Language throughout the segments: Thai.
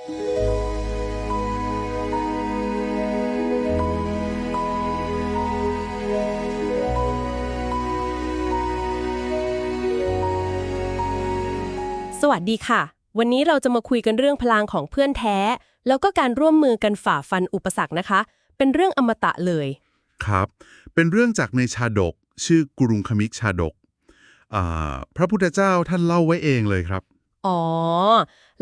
สวัสดีค่ะ วันนี้เราจะมาคุยกันเรื่องพลังของเพื่อนแท้ แล้วก็การร่วมมือกันฝ่าฟันอุปสรรคนะคะ เป็นเรื่องอมตะเลย ครับ เป็นเรื่องจากในชาดก ชื่อกรุงคมิกชาดกอ่าพระพุทธเจ้าท่านเล่าไว้เองเลยครับ อ๋อ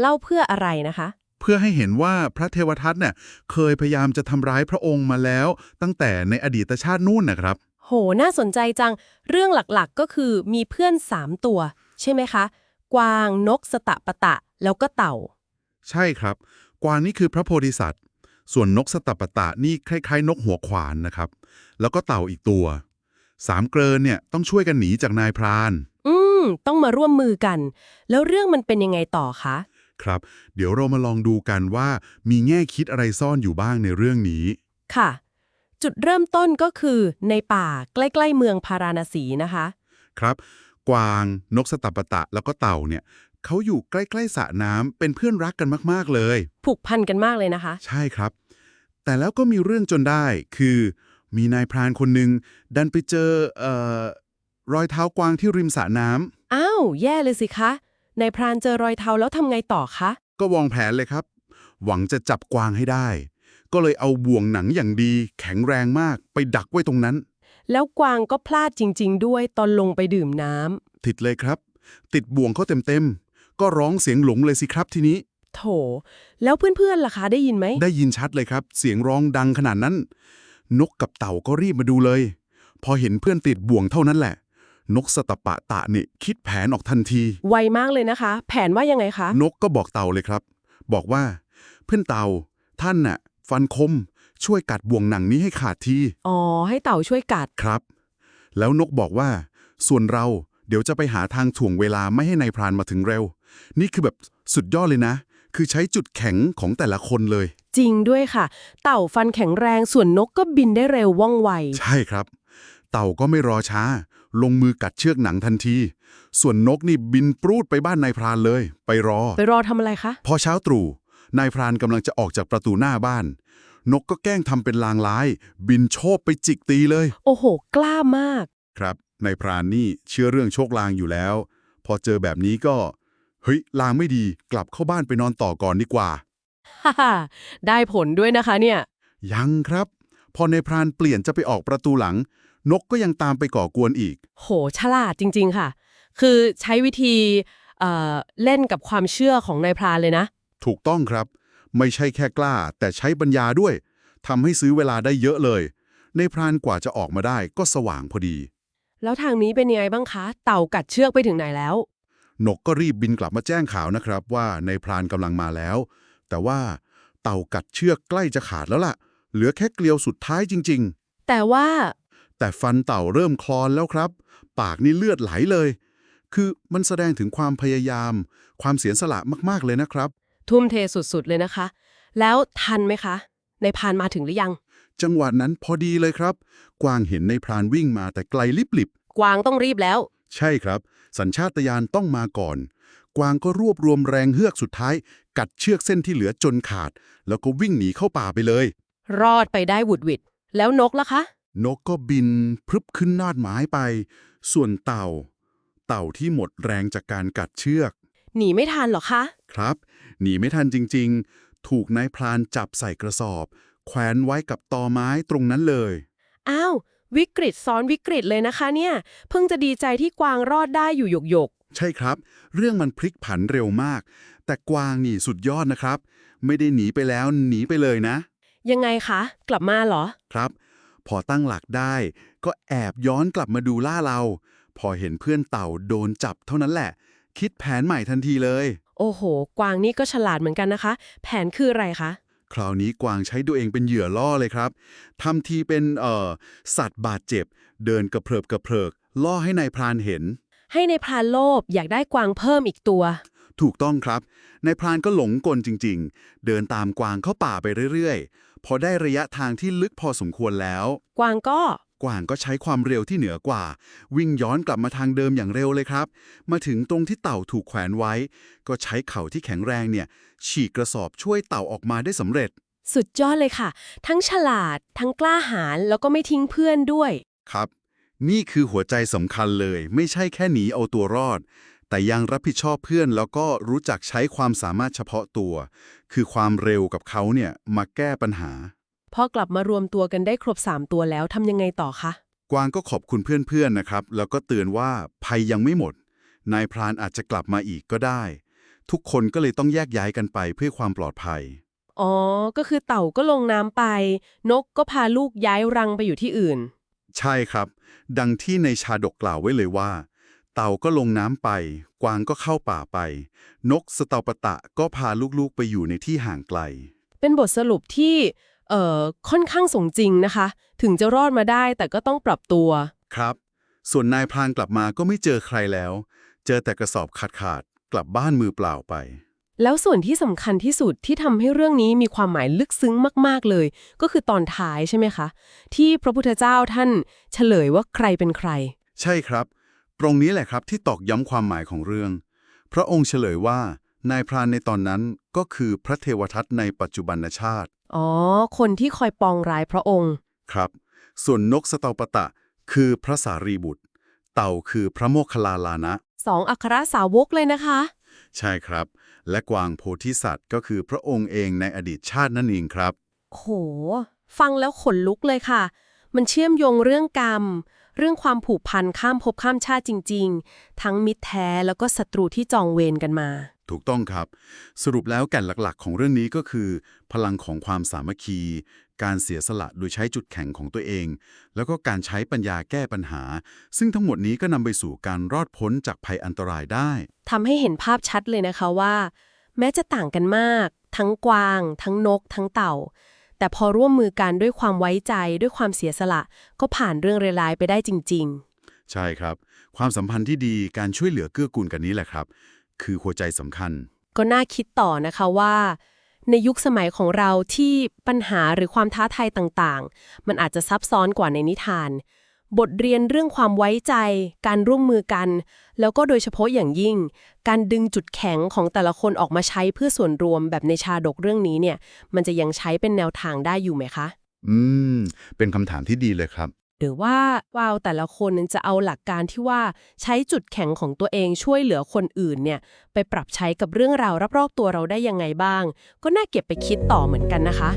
เล่าเพื่ออะไรนะคะ เพื่อให้เห็นว่าพระเทวทัตเนี่ยเคยพยายามจะทำร้ายพระองค์มาแล้ว ตั้งแต่ในอดีตชาตินู่นนะครับ โห น่าสนใจจัง เรื่องหลักๆก็คือมีเพื่อน 3 ตัว ใช่ไหมคะ กวางนกสตะปะตะ แล้วก็เต่า ใช่ครับ กวางนี่คือพระโพธิสัตว์ ส่วนนกสตัปปะตะนี่คล้ายๆ นกหัวขวานนะครับ แล้วก็เต่าอีกตัวสามเกลอนเนี่ยต้องช่วยกันหนีจากนายพราน อืม ต้องมาร่วมมือกัน แล้วเรื่องมันเป็นยังไงต่อคะ ครับ เดี๋ยวเรามาลองดูกันว่ามีแง่คิดอะไรซ่อนอยู่บ้างในเรื่องนี้ ค่ะ จุดเริ่มต้นก็คือในป่าใกล้ ๆ เมืองพาราณสีนะคะ ครับ กวาง นกสตัปปะตะแล้วก็เต่าเนี่ยเขาอยู่ใกล้ๆสระน้ำเป็นเพื่อนรักกันมากๆเลย ผูกพันกันมากเลยนะคะ ใช่ครับ แต่แล้วก็มีเรื่องจนได้คือ มีนายพรานคนหนึ่งดันไปเจอเอ่อรอยเท้ากวางที่ริมสระน้ำ อ้าว แย่เลยสิคะ นายพรานเจอรอยเท้าแล้วทำไงต่อคะ ก็วางแผนเลยครับ หวังจะจับกวางให้ได้ ก็เลยเอาบ่วงหนังอย่างดี แข็งแรงมาก ไปดักไว้ตรงนั้น แล้วกวางก็พลาดจริง ๆ ด้วยตอนลงไปดื่มน้ำติดเลยครับ ติดบ่วงเขาเต็มๆ ก็ร้องเสียงหลงเลยสิครับทีนี้โถ แล้วเพื่อนๆล่ะคะได้ยินไหม ได้ยินชัดเลยครับ เสียงร้องดังขนาดนั้น นกกับเต่าก็รีบมาดูเลย พอเห็นเพื่อนติดบ่วงเท่านั้นแหละ นกสตะปะตะนี่คิดแผนออกทันที ไวมากเลยนะคะ แผนว่ายังไงคะ นกก็บอกเต่าเลยครับ บอกว่า เพื่อนเต่า ท่านน่ะ ฟันคม ช่วยกัดบ่วงหนังนี้ให้ขาดทีอ๋อ ให้เต่าช่วยกัด ครับ แล้วนกบอกว่า ส่วนเราเดี๋ยวจะไปหาทางถ่วงเวลาไม่ให้ในายพรานมาถึงเร็ว นี่คือแบบสุดยอดเลยนะ คือใช้จุดแข็งของแต่ละคนเลย จริงด้วยค่ะ เต่าฟันแข็งแรงส่วนนกก็บินได้เร็วว่องไว ใช่ครับ เต่าก็ไม่รอช้า ลงมือกัดเชือกหนังทันที ส่วนนกนี่บินปรูดไปบ้านนายพรานเลย ไปรอ ไปรอทำอะไรคะ พอเช้าตรู่นายพรานกำลังจะออกจากประตูหน้าบ้าน นกก็แกล้งทำเป็นลางร้าย บินโชบไปจิกตีเลย โอ้โห กล้ามาก ครับนายพรานนี่เชื่อเรื่องโชคลางอยู่แล้ว พอเจอแบบนี้ก็ เฮ้ย ลางไม่ดีกลับเข้าบ้านไปนอนต่อก่อนดีกว่าฮ่าฮ่าได้ผลด้วยนะคะเนี่ย ยังครับ พอนายพรานเปลี่ยนจะไปออกประตูหลัง นกก็ยังตามไปก่อกวนอีก โห ฉลาดจริง ๆ ค่ะ คือใช้วิธีเอ่อเล่นกับความเชื่อของนายพรานเลยนะ ถูกต้องครับ ไม่ใช่แค่กล้า แต่ใช้ปัญญาด้วยทำให้ซื้อเวลาได้เยอะเลยในายพรานกว่าจะออกมาได้ก็สว่างพอดี แล้วทางนี้เป็นยังไงบ้างคะ เต่ากัดเชือกไปถึงไหนแล้ว นกก็รีบบินกลับมาแจ้งข่าวนะครับ ว่าในายพรานกำลังมาแล้ว แต่ว่าเต่ากัดเชือกใกล้จะขาดแล้วล่ะ เหลือแค่เกลียวสุดท้ายจริงแต่ว่าๆ แต่ฟันเต่าเริ่มคลอนแล้วครับ ปากนี่เลือดไหลเลย คือมันแสดงถึงความพยายาม ความเสียสละมากๆเลยนะครับ ทุ่มเทสุดๆเลยนะคะ แล้วทันไหมคะ ในายพรานมาถึงหรือยัง จังหวะนั้นพอดีเลยครับ กวางเห็นในายพรานวิ่งมาแต่ไกลลิบลิบกวางต้องรีบแล้ว ใช่ครับ สัญชาตญาณต้องมาก่อน กวางก็รวบรวมแรงเฮือกสุดท้าย กัดเชือกเส้นที่เหลือจนขาด แล้วก็วิ่งหนีเข้าป่าไปเลย รอดไปได้หวุดหวิดแล้วนกล่ะคะ นกก็บินพรึบขึ้นนอดไม้ไป ส่วนเต่า เต่าที่หมดแรงจากการกัดเชือก หนีไม่ทันเหรอคะ ครับ หนีไม่ทันจริง ๆ ถูกนายพรานจับใส่กระสอบ แขวนไว้กับตอไม้ตรงนั้นเลย อ้าว วิกฤตซ้อนวิกฤตเลยนะคะเนี่ย เพิ่งจะดีใจที่กวางรอดได้อยู่หยกหยกใช่ครับ เรื่องมันพลิกผันเร็วมาก แต่กวางนี่สุดยอดนะครับ ไม่ได้หนีไปแล้วหนีไปเลยนะๆยังไงคะ กลับมาเหรอ ครับ พอตั้งหลักได้ ก็แอบย้อนกลับมาดูล่าเรา พอเห็นเพื่อนเต่าโดนจับเท่านั้นแหละ คิดแผนใหม่ทันทีเลย โอ้โห กวางนี่ก็ฉลาดเหมือนกันนะคะ แผนคืออะไรคะ คราวนี้กวางใช้ตัวเองเป็นเหยื่อล่อเลยครับทำทีเป็นเอ่อสัตว์บาดเจ็บ เดินกระเพริบกระเพริกล่อให้นายพรานเห็น ให้ในายพรานโลภอยากได้กวางเพิ่มอีกตัว ถูกต้องครับนายพรานก็หลงกลจริง ๆ เดินตามกวางเข้าป่าไปเรื่อยๆ พอได้ระยะทางที่ลึกพอสมควรแล้ว กวางก็ กวางก็ใช้ความเร็วที่เหนือกว่า วิ่งย้อนกลับมาทางเดิมอย่างเร็วเลยครับ มาถึงตรงที่เต่าถูกแขวนไว้ ก็ใช้เข่าที่แข็งแรงเนี่ย ฉีกกระสอบช่วยเต่าออกมาได้สำเร็จ สุดยอดเลยค่ะ ทั้งฉลาด ทั้งกล้าหาญแล้วก็ไม่ทิ้งเพื่อนด้วย ครับ นี่คือหัวใจสำคัญเลย ไม่ใช่แค่หนีเอาตัวรอด แต่ยังรับผิดชอบเพื่อนแล้วก็รู้จักใช้ความสามารถเฉพาะตัว คือความเร็วกับเขาเนี่ยมาแก้ปัญหา พอกลับมารวมตัวกันได้ครบ 3 ตัวแล้วทำยังไงต่อคะ กวางก็ขอบคุณเพื่อนๆนะครับ แล้วก็เตือนว่าภัยยังไม่หมด นายพรานอาจจะกลับมาอีกก็ได้ ทุกคนก็เลยต้องแยกย้ายกันไปเพื่อความปลอดภัย อ๋อ ก็คือเต่าก็ลงน้ำไป นกก็พาลูกย้ายรังไปอยู่ที่อื่น ใช่ครับ ดังที่ในชาดกกล่าวไว้เลยว่า เต่าก็ลงน้ำไป กวางก็เข้าป่าไป นกสตอปตะก็พาลูกๆไปอยู่ในที่ห่างไกล เป็นบทสรุปที่เอ่อค่อนข้างสมจริงนะคะ ถึงจะรอดมาได้แต่ก็ต้องปรับตัว ครับ ส่วนนายพรานกลับมาก็ไม่เจอใครแล้ว เจอแต่กระสอบขาดขาดๆกลับบ้านมือเปล่าไป แล้วส่วนที่สำคัญที่สุดที่ทำให้เรื่องนี้มีความหมายลึกซึ้งมากๆเลย ก็คือตอนท้ายใช่ไหมคะ ที่พระพุทธเจ้าท่านเฉลยว่าใครเป็นใคร ใช่ครับ ตรงนี้แหละครับที่ตอกย้ำความหมายของเรื่อง พระองค์เฉลยว่านายพรานในตอนนั้นก็คือพระเทวทัตในปัจจุบันชาติ อ๋อ คนที่คอยปองร้ายพระองค์ ครับ ส่วนนกสตอปตะ คือพระสารีบุตร เต่าคือพระโมคคัลลาลานะสองอัครสาวกเลยนะคะ ใช่ครับ และกวางโพธิสัตว์ก็คือพระองค์เองในอดีตชาตินั่นเองครับ โห ฟังแล้วขนลุกเลยค่ะ มันเชื่อมโยงเรื่องกรรม เรื่องความผูกพันข้ามภพข้ามชาติจริง ๆ ทั้งมิตรแท้แล้วก็ศัตรูที่จองเวรกันมา ถูกต้องครับ สรุปแล้วแก่นหลักๆ ของเรื่องนี้ก็คือ พลังของความสามัคคี การเสียสละโดยใช้จุดแข็งของตัวเอง แล้วก็การใช้ปัญญาแก้ปัญหา ซึ่งทั้งหมดนี้ก็นำไปสู่การรอดพ้นจากภัยอันตรายได้ทำให้เห็นภาพชัดเลยนะคะว่า แม้จะต่างกันมาก ทั้งกวาง ทั้งนก ทั้งเต่า แต่พอร่วมมือกันด้วยความไว้ใจด้วยความเสียสละ ก็ผ่านเรื่องร้ายๆไปได้จริงใช่ครับ ความสัมพันธ์ที่ดีการช่วยเหลือเกื้อกูลกันนี้แหละครับ คือหัวใจสำคัญๆก็น่าคิดต่อนะคะว่า ในยุคสมัยของเราที่ปัญหาหรือความท้าทายต่างๆ มันอาจจะซับซ้อนกว่าในนิทาน บทเรียนเรื่องความไว้ใจ การร่วมมือกัน แล้วก็โดยเฉพาะอย่างยิ่ง การดึงจุดแข็งของแต่ละคนออกมาใช้เพื่อส่วนรวมแบบในชาดกเรื่องนี้เนี่ย มันจะยังใช้เป็นแนวทางได้อยู่ไหมคะ อืม เป็นคำถามที่ดีเลยครับ หรือว่าวาวแต่ละคนนั้นจะเอาหลักการที่ว่าใช้จุดแข็งของตัวเองช่วยเหลือคนอื่นเนี่ย ไปปรับใช้กับเรื่องราวรอบๆตัวเราได้ยังไงบ้าง ก็น่าเก็บไปคิดต่อเหมือนกันนะคะ